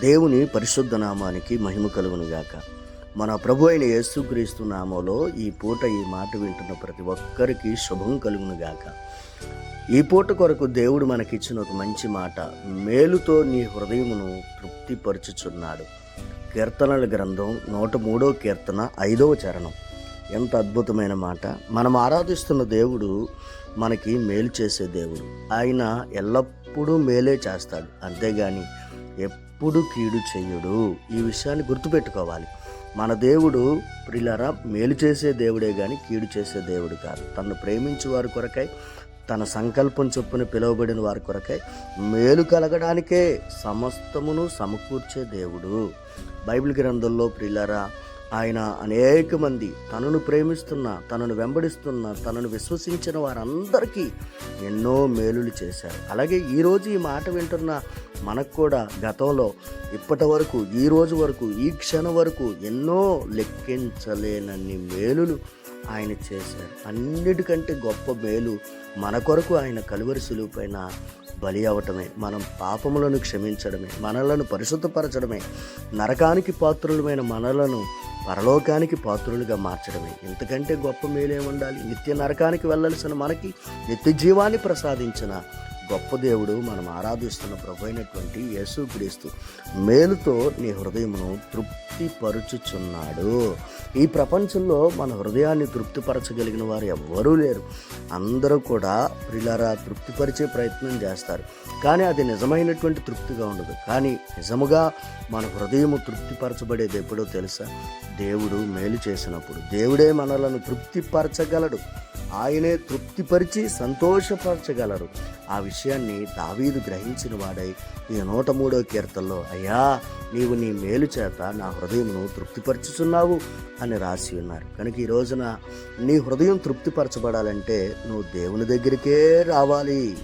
దేవుని పరిశుద్ధ నామానికి మహిమ కలుగునుగాక. మన ప్రభు అయిన యేసుక్రీస్తు నామంలో ఈ పూట ఈ మాట వింటున్న ప్రతి ఒక్కరికి శుభం కలుగునుగాక. ఈ పూట కొరకు దేవుడు మనకిచ్చిన ఒక మంచి మాట మేలుతో నీ హృదయమును తృప్తిపరుచుచున్నాడు. కీర్తనల గ్రంథం నూట మూడో కీర్తన ఐదవ చరణం. ఎంత అద్భుతమైన మాట. మనం ఆరాధిస్తున్న దేవుడు మనకి మేలు చేసే దేవుడు. ఆయన ఎల్లప్పుడూ మేలే చేస్తాడు. అంతేగాని ఎప్పుడు కీడు చేయడు? ఈ విషయాన్ని గుర్తుపెట్టుకోవాలి. మన దేవుడు ప్రిలరా మేలు చేసే దేవుడే కానీ కీడు చేసే దేవుడు కాదు. తను ప్రేమించు వారి కొరకై తన సంకల్పం చొప్పున పిలువబడిన వారి కొరకై మేలు కలగడానికే సమస్తమును సమకూర్చే దేవుడు. బైబిల్ గ్రంథంలో ప్రిలరా ఆయన అనేక మంది తనను ప్రేమిస్తున్న తనను వెంబడిస్తున్న తనను విశ్వసించిన వారందరికీ ఎన్నో మేలులు చేశారు. అలాగే ఈరోజు ఈ మాట వింటున్న మనకు కూడా గతంలో ఇప్పటి వరకు ఈ రోజు వరకు ఈ క్షణం వరకు ఎన్నో లెక్కించలేనన్ని మేలులు ఆయన చేశారు. అన్నిటికంటే గొప్ప మేలు మన కొరకు ఆయన కలువరి సులువు పైన బలి అవటమే. మనం పాపములను క్షమించడమే మనలను పరిశుద్ధపరచడమే నరకానికి పాత్రులమైన మనలను పరలోకానికి పాత్రులుగా మార్చడమే. ఇంతకంటే గొప్ప మేలే ఉండాలి నిత్య నరకానికి వెళ్ళాల్సిన మనకి నిత్య జీవాన్ని ప్రసాదించిన గొప్ప దేవుడు మనం ఆరాధిస్తున్న ప్రభు అయినటువంటి యేసుక్రీస్తు. మేలుతో నీ హృదయమును తృప్తిపరుచుచున్నాడు. ఈ ప్రపంచంలో మన హృదయాన్ని తృప్తిపరచగలిగిన వారు ఎవ్వరూ లేరు. అందరూ కూడా ప్రిలారా తృప్తిపరిచే ప్రయత్నం చేస్తారు. కానీ అది నిజమైనటువంటి తృప్తిగా ఉండదు. కానీ నిజముగా మన హృదయము తృప్తిపరచబడేది ఎప్పుడో తెలుసా? దేవుడు మేలు చేసినప్పుడు. దేవుడే మనలను తృప్తిపరచగలడు. ఆయనే తృప్తిపరిచి సంతోషపరచగలరు. ఆ విషయాన్ని దావీదు గ్రహించిన వాడై ఈ నూట మూడో కీర్తనలో అయ్యా నీవు నీ మేలు చేత నా హృదయమును తృప్తిపరచుచున్నావు అని రాసి ఉన్నారు. కనుక ఈ రోజున నీ హృదయం తృప్తిపరచబడాలంటే నువ్వు దేవుని దగ్గరికే రావాలి.